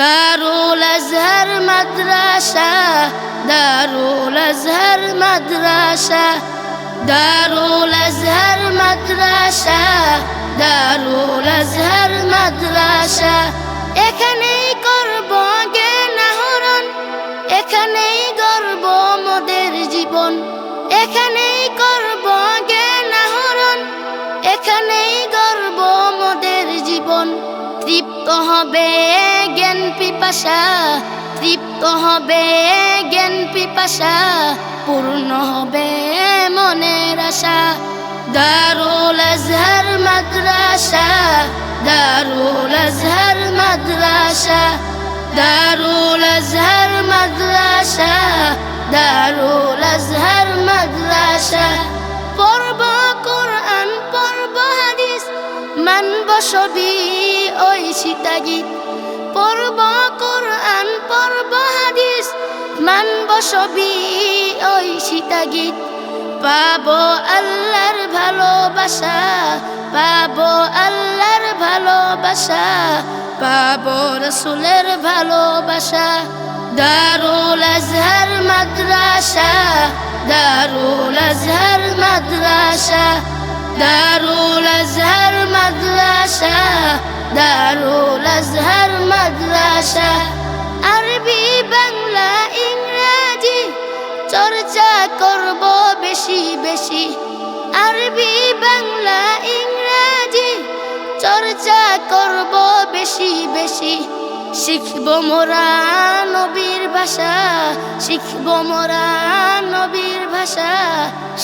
দারুল আজহার মাদ্রাসা, দারুল আজহার মাদ্রাসা, দারুল আজহার মাদ্রাসা, দারুল আজহার মাদ্রাসা। এখানেই করব জ্ঞান আহরণ, এখানেই গর্ব মোদের জীবন। এখানেই করব জ্ঞান আহরণ, এখানেই গর্ব মোদের জীবন। তৃপ্ত হবে পিপাসা, তৃপ্ত হবে, জ্ঞান পিপাসা, পূর্ণ হবে মনের আশা। দারুল আজহার মাদ্রাসা, দারুল আজহার মাদ্রাসা, দারুল আজহার মাদ্রাসা, দারুল আজহার মাদ্রাসা। পড়ব কোরআন, পড়ব হাদিস, মানব সবই ওই সীতাগীত। পড়ব কোরআন, পড়ব হাদিস। মানব সবই ওই সীতাগীত পাবো আল্লাহর ভালোবাসা, পাবো আল্লাহর ভালোবাসা, পাবো রসুলের ভালোবাসা। দারুল আজহার মাদ্রাসা, দারুল আজহার মাদ্রাসা, দারুল আজহার মাদ্রাসা। মাদ্রাসা আরবি, বাংলা, ইংরাজি, চর্চা করব বেশি বেশি। আরবি, বাংলা, ইংরাজি, চর্চা করব বেশি বেশি। শিখব মোরা নবীর ভাষা, শিখব মোরা নবীর ভাষা,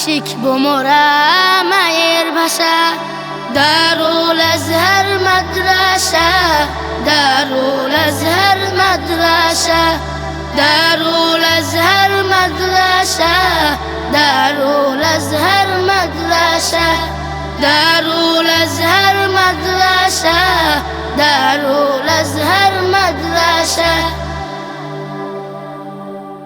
শিখব মোরা মায়ের ভাষা। দারুল আজহার মাদ্রাসা দারুল আজহার মাদ্রাসা দারুল আজহার মাদ্রাসা দারুল আজহার মাদ্রাসা দারুল আজহার মাদ্রাসা দারুল আজহার মাদ্রাসা